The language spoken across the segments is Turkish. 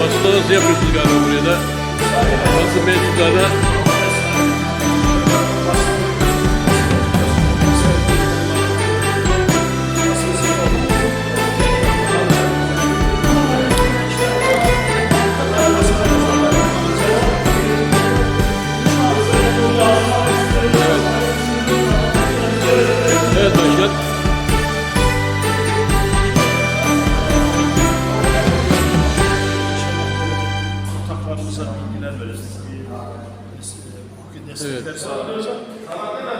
Basında nasıl yapıyorsunuz galiba buraya da? Basın mensuplarına Destekler sağlayacak.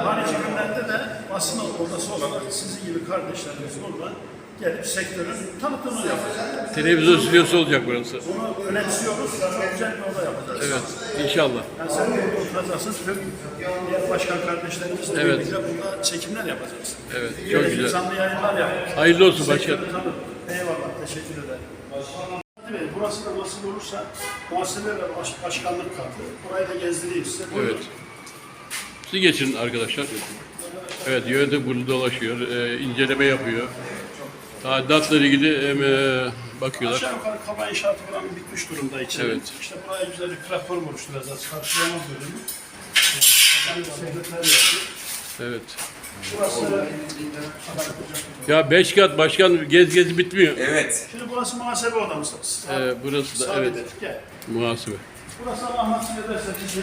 Harici günlerde de basın odası olarak sizin gibi kardeşlerimiz burada gelip sektörün tanıtımını yapacak. Televizyon stüdyosu olacak burası. Bunu önemsiyoruz. Güzel bir oda yapacağız. Evet, inşallah. Yani sen burada oturacaksın. Tüm diğer başkan kardeşlerimizle Evet. birlikte burada çekimler yapacağız. Evet, çok Böyle güzel. Canlı yayınlar yapacağız. Hayırlı olsun başkan. Sektörü tanıtın. Eyvallah. Teşekkür ederim. Bey, Burası da nasıl olursa muhasebeyle baş, başkanlık katı. Burayı da gezdireyim size. Buyurun. Siz geçin arkadaşlar. Evet, yönetim kurulu dolaşıyor, e, inceleme yapıyor. Tadilatla ilgili em, e, bakıyorlar. Aşağı yukarı kaba inşaatı falan bitmiş durumda içeri. Evet. İşte buraya güzel bir platform oluşturacağız. Karşılama bölümü. Evet. Burası, Ya beş kat başkan gez gez bitmiyor. Evet. şimdi burası muhasebe odamız. Ee, burası da evet muhasebe. Burası Allah nasip ederse bizi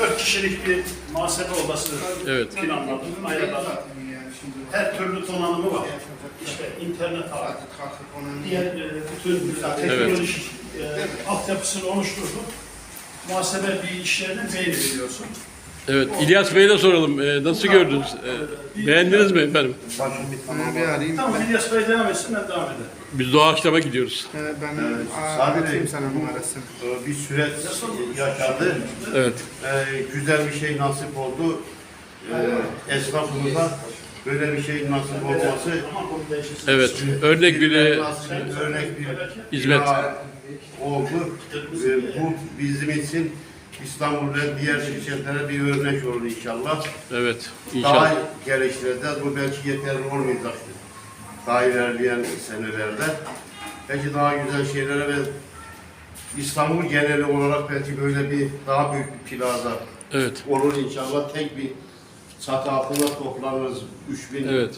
3-4 kişilik bir muhasebe odası Evet. planladım, ayarladım. Her türlü donanımı var. İşte internet var. Diğer e, bütün teknolojik e, altyapısını oluşturduk. Muhasebe bir iş yerine beyni biliyorsun. Evet, İlyas Bey'e de soralım. Ee, nasıl gördünüz? Ee, beğendiniz mi efendim? Ee, bir arayayım. Tamam İlyas Bey devam etsin ben devam ederim. Biz doğaçlama gidiyoruz. Ee, ben aa, Sabri atayım sana numarasını. Ee, bir süreç yaşadı. Evet. Ee, güzel bir şey nasip oldu. Ee, esnafımıza böyle bir şey nasip olması. Evet. Örnek bir e, nasip, örnek bir hizmet. oldu. Ee, bu bizim için İstanbul ve diğer şirketlere bir örnek olur inşallah. Evet. Daha İnşallah. geliştireceğiz. Bu belki yeterli olmayacaktır. Daha ilerleyen senelerde. Belki daha güzel şeylere ve İstanbul geneli olarak belki böyle bir daha büyük bir plaza Evet. olur inşallah. Tek bir çatı altında toplanırız 3141 Evet.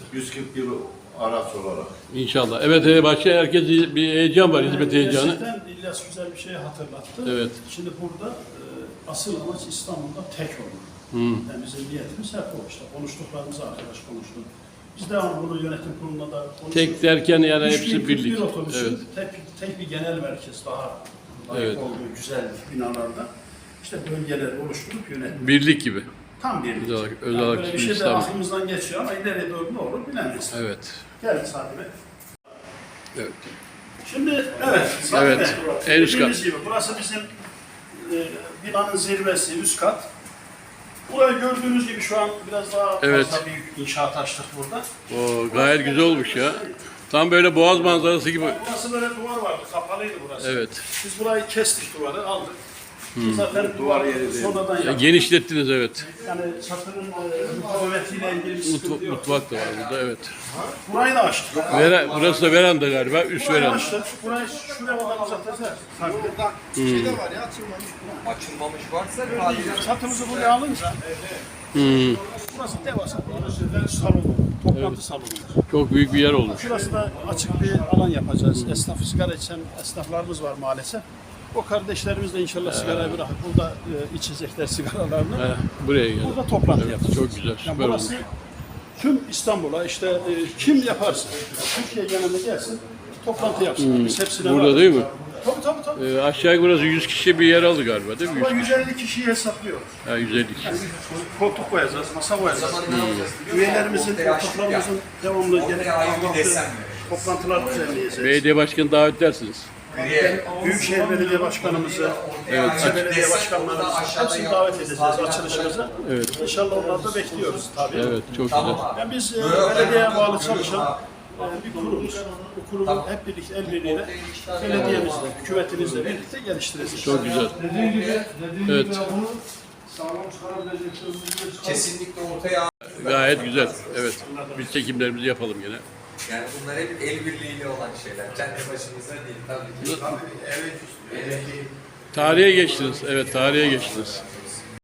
araç olarak. İnşallah. Evet, e, başka herkes bir heyecan var, hizmet heyecanı. Gerçekten İlyas güzel bir şey hatırlattı. Evet. Şimdi burada e, asıl amaç İstanbul'da tek olmak. Hmm. Yani bizim niyetimiz hep o işte. Konuştuklarımızı arkadaş konuştu. Biz devamlı bunu yönetim kurulunda da konuşuyoruz. Tek derken yani 3041 hepsi birlik. otobüsün Evet. tek, tek bir genel merkez daha layık Evet. olduğu güzel binalarda işte bölgeler oluşturup yönetim. Birlik gibi. Tam bir Özel olarak- özel yani olarak böyle bir şey de aklımızdan geçiyor ama ileriye doğru ne olur bilemeyiz. Evet. Gelin Sadi Bey. Evet. Şimdi evet, Sadi Evet, Bey. en üst kat. Dediğimiz gibi burası bizim e, binanın zirvesi, üst kat. Burayı gördüğünüz gibi şu an biraz daha Evet. fazla büyük inşaat açtık burada. O gayet güzel olmuş ya. Tam böyle boğaz manzarası gibi. Burası böyle duvar vardı, kapalıydı burası. Evet. Biz burayı kestik duvarı, aldık. Zaten duvar yeri sonradan Ya, yaptık. genişlettiniz evet. Yani çatının e, mukavemetiyle ilgili bir sıkıntı Mutfak, yok. mutfak da var burada evet. Burayı da açtık. Vera, burası da veranda galiba, üst Burayı veranda. açtık. Burayı şuraya kadar uzatacağız. Tabii. Açılmamış varsa kalacak. Çatımızı buraya alınca Hmm, burası devasa bir salon, toplantı salonu. çok büyük bir yer olmuş. Şurası da açık bir alan yapacağız. Esnaf sigara içen esnaflarımız var maalesef. O kardeşlerimiz de inşallah sigarayı bırakıp burada e, içecekler sigaralarını. He, buraya geldi. Burada toplantı yapacağız. Çok güzel, Yani süper burası olmuş. tüm İstanbul'a işte e, kim yaparsa, Türkiye genelinde gelsin, toplantı yapsın. Biz hepsine Hmm. Burada varız. değil mi? Tabii tabii tabii. Ee, aşağı yukarı burası 100 kişi bir yer aldı galiba değil mi? Burada 100 150 kişiyi hesaplıyoruz. Ha, 150 kişi. Koltuk koyacağız, masa koyacağız. Üyelerimizin, ortaklarımızın devamlı mi? toplantılar düzenleyeceğiz. Belediye başkanı davet edersiniz. Büyükşehir Belediye Başkanımızı, Evet. ilçe belediye başkanlarımızı hepsini davet edeceğiz açılışımıza. Evet. İnşallah onları da bekliyoruz tabii. Evet, çok güzel. Yani biz e, belediyeye bağlı çalışan e, bir kurumuz. Bu kurumu hep birlikte el birliğiyle belediyemizle, hükümetimizle birlikte geliştireceğiz. Çok güzel. Evet, Kesinlikle ortaya gayet güzel. Evet, biz çekimlerimizi yapalım yine. Yani bunlar hep el birliğiyle olan şeyler. Kendi başımıza değil tabii ki. Tabii evet istiyor. Tarihe geçtiniz. Evet, tarihe geçtiniz.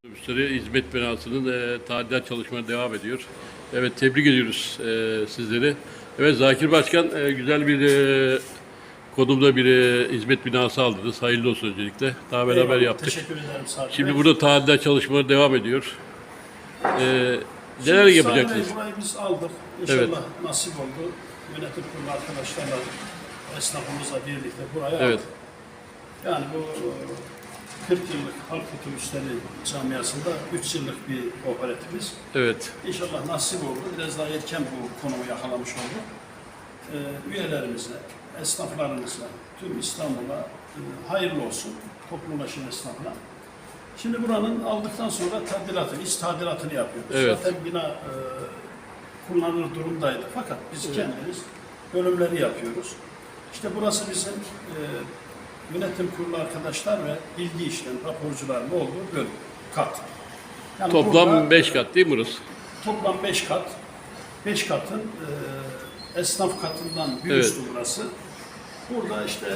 Otobüsleri hizmet binasının e, tadilat çalışmaları devam ediyor. Evet, tebrik ediyoruz e, sizleri. Evet, Zakir Başkan e, güzel bir e, konumda bir e, hizmet binası aldınız. Hayırlı olsun öncelikle. Daha beraber Eyvallah, yaptık. Teşekkür ederim Sadi Şimdi Bey. burada tadilat çalışmaları devam ediyor. E, neler Şimdi yapacaksınız? Burayı biz aldık. İnşallah Evet. nasip oldu. Yönetim kurulu arkadaşlarla, esnafımızla birlikte buraya Evet. Yani bu e, 40 yıllık halk otobüsleri camiasında 3 yıllık bir kooperatifiz. Evet. İnşallah nasip oldu. Biraz daha erken bu konumu yakalamış olduk. Ee, üyelerimize, esnaflarımıza, tüm İstanbul'a e, hayırlı olsun. Toplu ulaşım esnafına. Şimdi buranın aldıktan sonra tadilatını, iç tadilatını yapıyoruz. Evet. Zaten bina e, kullanılır durumdaydı. Fakat biz kendimiz bölümleri yapıyoruz. İşte burası bizim e, yönetim kurulu arkadaşlar ve bilgi işlem raporcuların olduğu bölüm, kat. Yani burada- Toplam 5 kat değil mi burası? Toplam 5 kat. 5 katın e, esnaf katından bir Evet. üstü burası. Burada işte,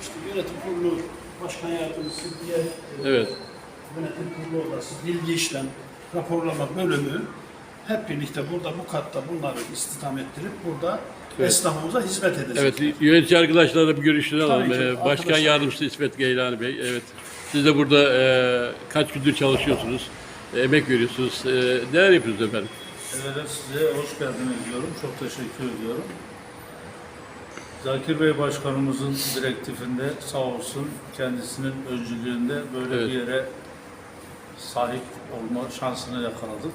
işte yönetim kurulu başkan yardımcısı, diğer e, Evet. yönetim kurulu odası, bilgi işlem, raporlama bölümü hep birlikte burada bu katta bunları istihdam ettirip burada Evet. esnafımıza hizmet edecek. Evet, yönetici arkadaşlarla bir görüşünü Tabii alalım. ki, Ee, Başkan arkadaşlar. Yardımcısı İsmet Geylani Bey, evet. Siz de burada e, kaç gündür çalışıyorsunuz, e, emek veriyorsunuz. E, neler yapıyorsunuz efendim? Evvela size hoş geldiniz diyorum. Çok teşekkür ediyorum. Zakir Bey Başkanımızın direktifinde sağ olsun kendisinin öncülüğünde böyle Evet. bir yere sahip olma şansını yakaladık.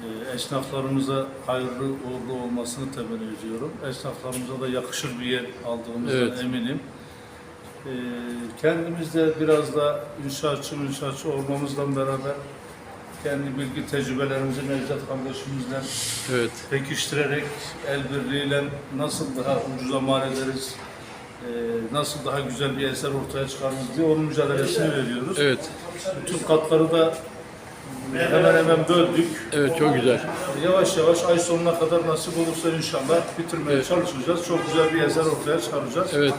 Ee, esnaflarımıza hayırlı uğurlu olmasını temenni ediyorum. Esnaflarımıza da yakışır bir yer aldığımızdan Evet. eminim. Ee, kendimiz de biraz da inşaatçı inşaatçı olmamızla beraber kendi bilgi tecrübelerimizi Nevzat kardeşimizle Evet, pekiştirerek el birliğiyle nasıl daha ucuza mal ederiz, e, nasıl daha güzel bir eser ortaya çıkarırız diye onun mücadelesini veriyoruz. evet, Bütün katları da hemen hemen böldük. evet çok güzel. Yavaş yavaş ay sonuna kadar nasip olursa inşallah bitirmeye Evet. çalışacağız. Çok güzel bir eser ortaya çıkaracağız. Evet,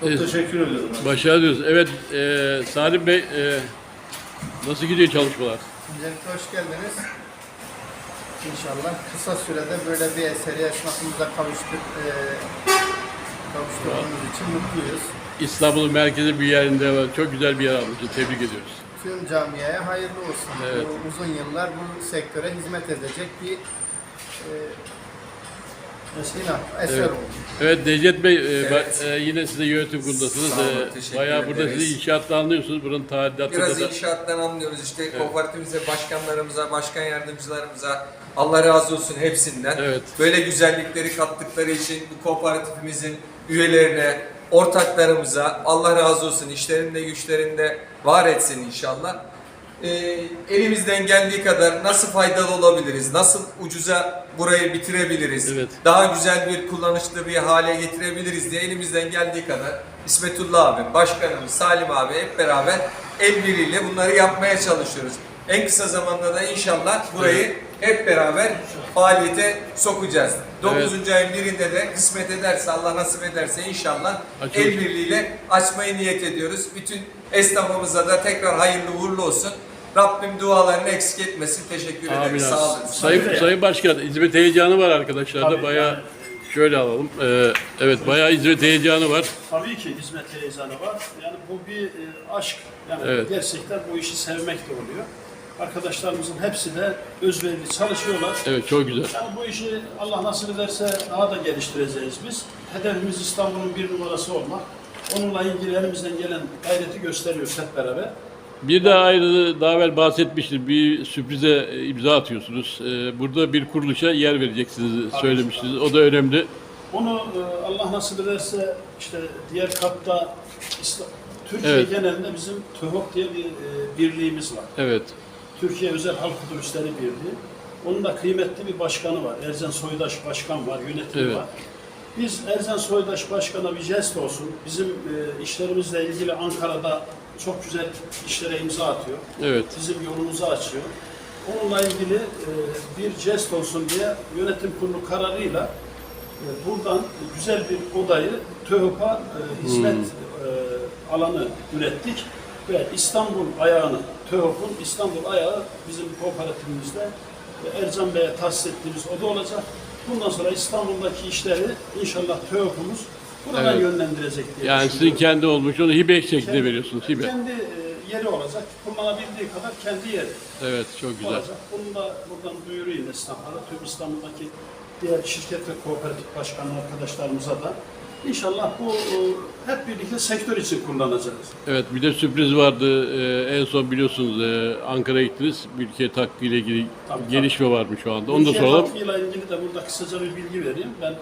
Çok Evet. teşekkür ediyorum. başarı diliyoruz. Evet, e, Salim Bey, e, nasıl gidiyor çalışmalar? Öncelikle hoş geldiniz. İnşallah kısa sürede böyle bir eseri esnafımıza kavuştuk, e, kavuşturduğumuz için mutluyuz. İstanbul'un merkezi bir yerinde var. Çok güzel bir yer almışsınız. Tebrik ediyoruz. Tüm camiye hayırlı olsun. Evet. Bu uzun yıllar bu sektöre hizmet edecek bir e, bina, eser Evet. oldu. Evet Necdet Bey, e, Evet. ba- e, yine siz de yönetim kurulundasınız. Sağ olun, E, teşekkür bayağı burada ederiz. sizi inşaatla anlıyorsunuz. Buranın tadilatında Biraz da... inşaattan anlıyoruz işte kooperatifimize, başkanlarımıza, başkan yardımcılarımıza Allah razı olsun hepsinden. Evet. Böyle güzellikleri kattıkları için bu kooperatifimizin üyelerine, ortaklarımıza Allah razı olsun. işlerinde güçlerinde var etsin inşallah. Ee, elimizden geldiği kadar nasıl faydalı olabiliriz, nasıl ucuza burayı bitirebiliriz, Evet. daha güzel bir kullanışlı bir hale getirebiliriz diye elimizden geldiği kadar İsmetullah abim, başkanımız Salim abi hep beraber el birliğiyle bunları yapmaya çalışıyoruz. En kısa zamanda da inşallah burayı hep beraber faaliyete sokacağız. 9. ayın birinde de kısmet ederse Allah nasip ederse inşallah Açılış. el birliğiyle açmayı niyet ediyoruz. Bütün esnafımıza da tekrar hayırlı uğurlu olsun. Rabbim dualarını eksik etmesin. Teşekkür Amin ederiz. abi. Sağ olun. Sayın. Sayın Başkan, hizmet heyecanı var arkadaşlarda. Bayağı şöyle alalım. Ee, evet, bayağı hizmet heyecanı var. Tabii ki hizmet heyecanı var. Yani bu bir e, aşk. Yani Evet. gerçekten bu işi sevmek de oluyor. Arkadaşlarımızın hepsi de özverili çalışıyorlar. Evet, çok güzel. Yani bu işi Allah nasip ederse daha da geliştireceğiz biz. Hedefimiz İstanbul'un bir numarası olmak. Onunla ilgili elimizden gelen gayreti gösteriyoruz hep beraber. Bir daha ayrı, daha evvel bahsetmiştim. Bir sürprize e, imza atıyorsunuz. Ee, burada bir kuruluşa yer vereceksiniz söylemiştiniz. O da önemli. Onu e, Allah nasip ederse işte diğer katta Türkiye Evet. genelinde bizim TÜHOK diye bir e, birliğimiz var. Evet, Türkiye Özel Halk Otobüsleri Birliği. Onun da kıymetli bir başkanı var. Ercan Soydaş Başkan var, yönetimi Evet. var. Biz Ercan Soydaş Başkan'a bir jest olsun. Bizim e, işlerimizle ilgili Ankara'da çok güzel işlere imza atıyor. evet. Bizim yolumuzu açıyor. Onunla ilgili e, bir jest olsun diye yönetim kurulu kararıyla e, buradan güzel bir odayı TÖHOP'a e, hizmet e, alanı ürettik ve İstanbul ayağını, TÖHOP'un İstanbul ayağı bizim kooperatifimizde Ercan Bey'e tahsis ettiğimiz oda olacak. Bundan sonra İstanbul'daki işleri inşallah TÖHOP'umuz buradan Evet. yönlendirecek diye Yani düşünüyorum. sizin kendi olmuş, onu hibe şeklinde veriyorsunuz, hibe. Kendi e, yeri olacak. Kullanabildiği kadar kendi yeri Evet, çok güzel. olacak. Bunu da buradan duyurayım esnaflara. Tüm İstanbul'daki diğer şirket ve kooperatif başkanı arkadaşlarımıza da. İnşallah bu e, hep birlikte sektör için kullanacağız. Evet, bir de sürpriz vardı. Ee, en son biliyorsunuz e, Ankara'ya gittiniz. Mülkiyet hakkı ile ilgili Tabii, gelişme varmış şu anda. Onu da soralım. hakkıyla ilgili de burada kısaca bir bilgi vereyim. Ben e,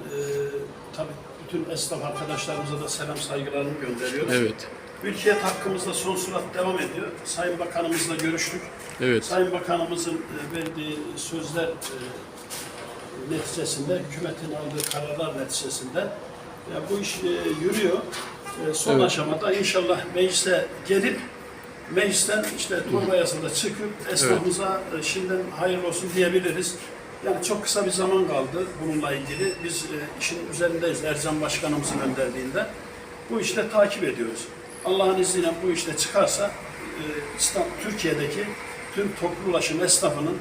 tabii bütün esnaf arkadaşlarımıza da selam saygılarımı gönderiyorum. Evet, Mülkiyet hakkımızda son sürat devam ediyor. Sayın Bakanımızla görüştük. evet. Sayın Bakanımızın e, verdiği sözler e, neticesinde, hükümetin aldığı kararlar neticesinde ya bu iş e, yürüyor. E, Son Evet. aşamada inşallah meclise gelip meclisten işte torba yasada çıkıp esnafımıza e, şimdiden hayırlı olsun diyebiliriz. Yani çok kısa bir zaman kaldı bununla ilgili. Biz e, işin üzerindeyiz Ercan Başkanımızın önderliğinde. Bu işte takip ediyoruz. Allah'ın izniyle bu işte çıkarsa e, İslam, Türkiye'deki tüm toplu ulaşım esnafının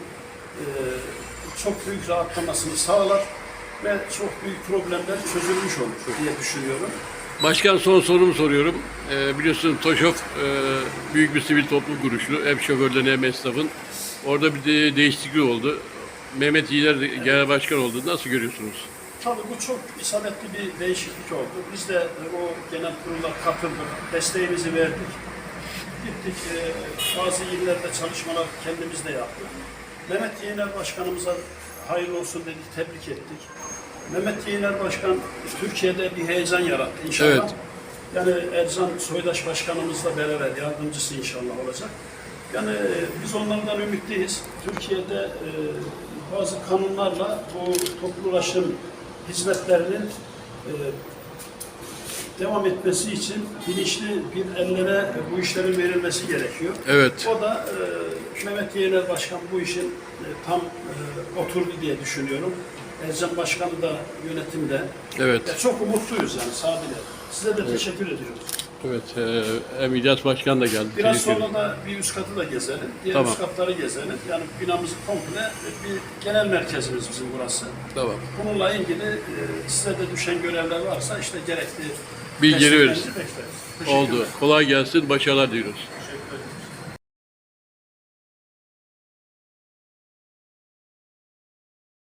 e, çok büyük rahatlamasını sağlar ve çok büyük problemler çözülmüş olur diye düşünüyorum. Başkan son sorumu soruyorum. Ee, biliyorsun TOŞOF e, büyük bir sivil toplum kuruluşu. Hem şoförlerin hem esnafın. Orada bir de değişiklik oldu. Mehmet Yiğiter de genel başkan oldu. Nasıl görüyorsunuz? Tabii bu çok isabetli bir değişiklik oldu. Biz de e, o genel kurula katıldık, desteğimizi verdik. Gittik, e, bazı illerde çalışmalar kendimiz de yaptık. Mehmet Yeğener Başkanımıza hayırlı olsun dedik, tebrik ettik. Mehmet Yeğener Başkan Türkiye'de bir heyecan yarattı inşallah. Evet. Yani Erzan Soydaş Başkanımızla beraber yardımcısı inşallah olacak. Yani e, biz onlardan ümitliyiz. Türkiye'de e, bazı kanunlarla bu toplu ulaşım hizmetlerinin e, devam etmesi için bilinçli bir ellere bu işlerin verilmesi gerekiyor. Evet. O da e, Mehmet Yeğener Başkan bu işin e, tam e, oturdu diye düşünüyorum. Ercan Başkanı da yönetimde. Evet. Ya çok umutluyuz yani Sadiler. Size de teşekkür ediyoruz. Evet. E, İlyas Başkan da geldi. Biraz Teşekkür sonra da bir üst katı da gezelim. Diğer Tamam. üst katları gezelim. Yani binamız komple bir genel merkezimiz bizim burası. Tamam. Bununla ilgili e, size de düşen görevler varsa işte gerekli Bilgileri. Teşekkür Oldu. Kolay gelsin. Başarılar diliyoruz.